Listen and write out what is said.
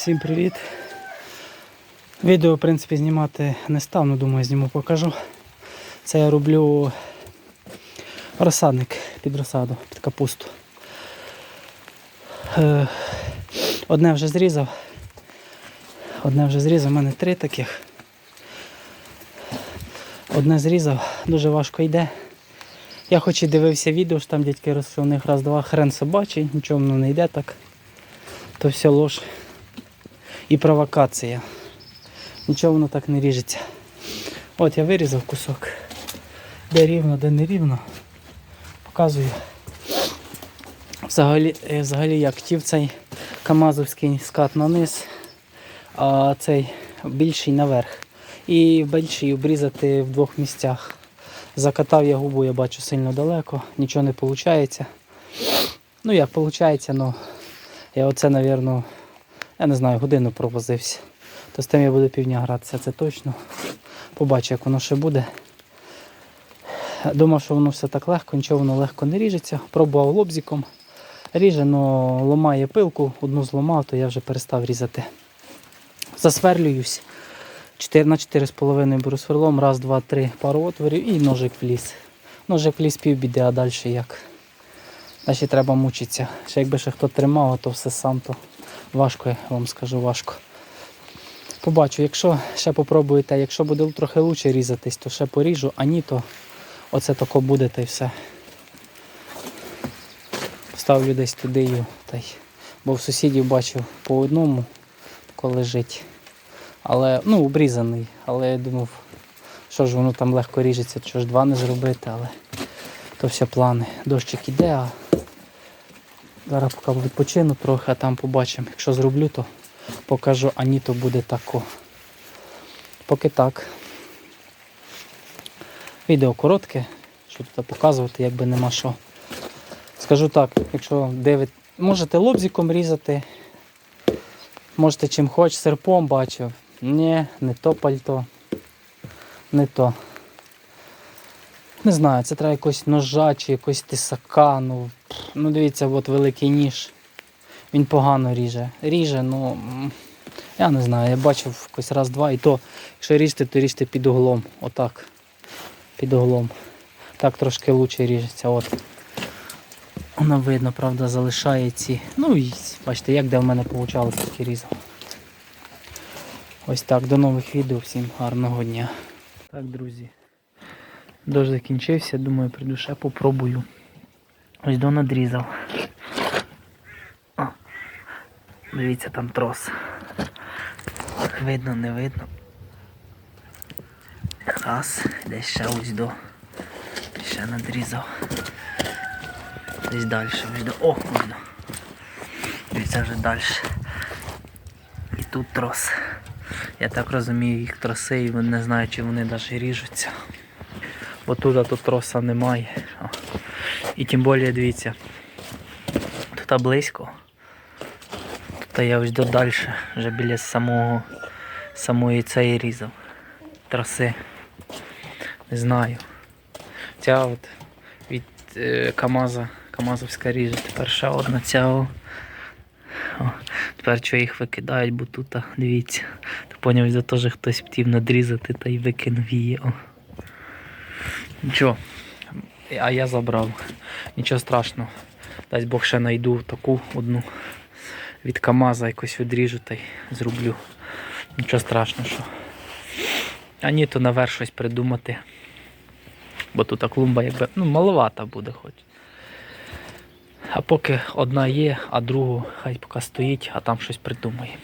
Всім привіт. Відео, в принципі, знімати не став, але думаю, зніму покажу. Це я роблю розсадник під розсаду, під капусту. Е, Одне вже зрізав. Одне вже зрізав, у мене три таких. Одне зрізав, дуже важко йде. Я хоч і дивився відео, що там дядьки роз- у них раз-два хрен собачий, нічого воно не йде так. То все лож і провокація. Нічого воно так не ріжеться. От я вирізав кусок. Де рівно, де не рівно. Показую. Взагалі, е, взагалі я хотів цей камазовський скат на низ, а цей більший наверх. І більший обрізати в двох місцях. Закатав я губу, я бачу сильно далеко, нічого не виходить. Ну як виходить, ну я оце, напевно, я не знаю, годину провозився. То з тим я буду півдня гратися, це точно. Побачу, як воно ще буде. Думав, що воно все так легко, нічого воно легко не ріжеться. Пробував лобзиком. Ріже, але ламає пилку, одну зламав, то я вже перестав різати. Засверлююсь. 4 на 4,5 беру сверлом, раз, два, три, пару отворів і ножик вліз. Ножик вліз півбіди, а далі як. Далі треба мучитися. Ще якби ще хто тримав, а то все сам, то важко, я вам скажу, важко. Побачу, якщо ще попробуєте, якщо буде трохи краще різатись, то ще поріжу, а ні, то оце тако буде та й все. Ставлю десь туди його. Та й... Бо в сусідів бачив по одному, коли лежить. Але, ну, обрізаний. Але я думав, що ж воно там легко ріжеться, що ж два не зробити, але то все плани. Дощик іде, а зараз поки відпочину трохи, а там побачимо. Якщо зроблю, то покажу, а ні, то буде тако. Поки так. Відео коротке, що тут показувати, якби нема що. Скажу так, якщо дивит, можете лобзиком різати, можете чим хоч, серпом бачив. Ні, не то пальто, не то. Не знаю, це треба якось ножа чи якось тисака. Ну, ну дивіться, от великий ніж. Він погано ріже. Ріже, ну я не знаю, я бачив якось раз-два і то, якщо ріжте, то ріжте під углом. Отак. Під углом. Так трошки краще ріжеться. От. Воно видно, правда, залишає ці. Ну і бачите, як де в мене вийшло, і різав. Ось так, до нових відео, всім гарного дня. Так, друзі. Дощ закінчився, думаю, прийду ще попробую. Ось до надрізав. О, дивіться, там трос. Видно, не видно. Раз, десь ще ось до. Ще надрізав. Десь далі, ось до. О, видно. Дивіться вже далі. І тут трос. Я так розумію, їх троси, і не знаю, чи вони навіть ріжуться. Бо тут троса немає. І тим більше, дивіться, тут близько. Тут я ось до далі, вже біля самого самої цієї різав. Троси. Не знаю. Ця от від е, Камаза, Камазовська ріже. Тепер ще одна ця. о. Тепер що їх викидають, бо тут, дивіться, ти поняв, за те, що хтось хотів надрізати та й викинув її. О. Нічого. А я забрав. Нічого страшного. Дасть Бог ще знайду таку одну від Камаза якось відріжу та й зроблю. Нічого страшного, що. А ні, то наверх щось придумати. Бо тут клумба якби ну, маловата буде хоч. А поки одна є, а другу хай поки стоїть, а там щось придумаємо.